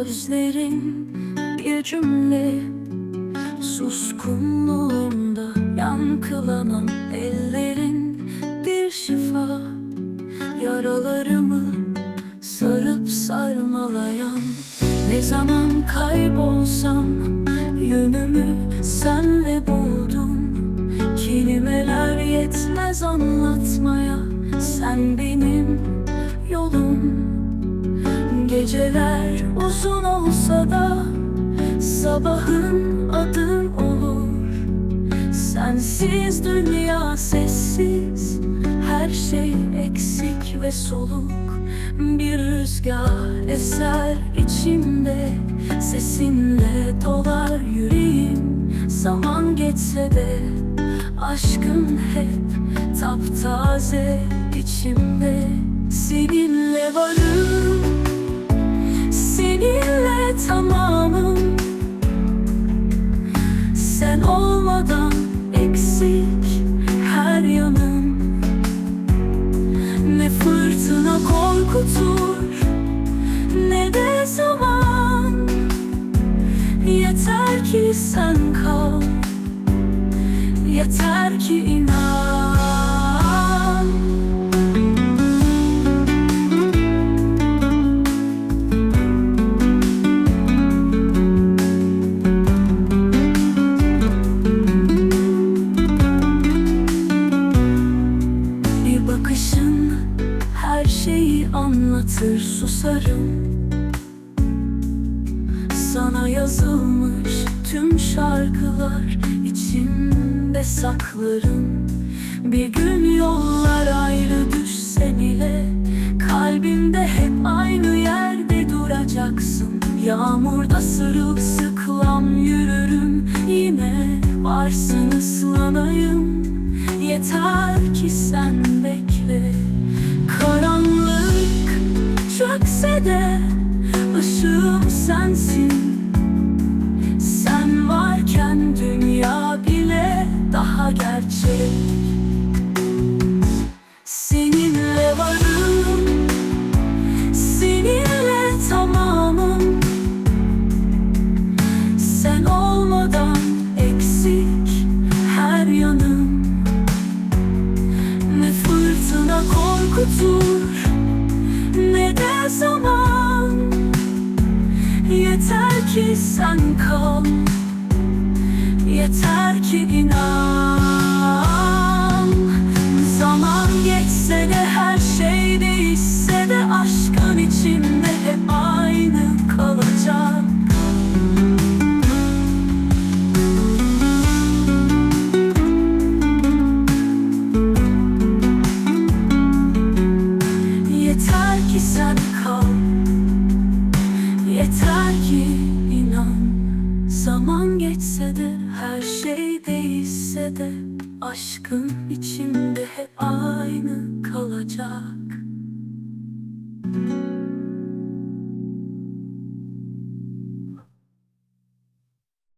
Sözlerin bir cümle. Suskunluğunda yankılanan ellerin bir şifa. Yaralarımı sarıp sarmalayan Ne zaman kaybolsam yönümü senle buldum. Kelimeler yetmez anlatmaya Sen benim yolum. Geceler olsa da Sabahın adın olur. Sensiz dünya sessiz Her şey eksik ve soluk. Bir rüzgar eser içimde Sesinle dolar yüreğim. Zaman geçse de Aşkın hep taptaze içimde. Seninle varım eksik her yanım. Ne fırtına korkutur Ne de zaman. Yeter ki sen kal Yeter ki inan anlatır susarım. Sana yazılmış tüm şarkılar içimde saklarım. Bir gün yollar ayrı düşse bile Kalbimde hep aynı yerde duracaksın. Yağmurda sırılsıklam yürürüm Yine varsın ıslanayım. Yeter ki sen çökse de ışığım sensin. Sen varken dünya bile daha gerçek. Seninle varım Seninle tamamım. Sen olmadan eksik her yanım. Ne fırtına korkutur Ne de zaman. Yeter ki sen kal. Yeter ki inan. Zaman geçse de her şey değişse de Aşkın içimde kal. Yeter ki inan. Zaman geçse de her şey değişse de Aşkın içimde hep aynı kalacak.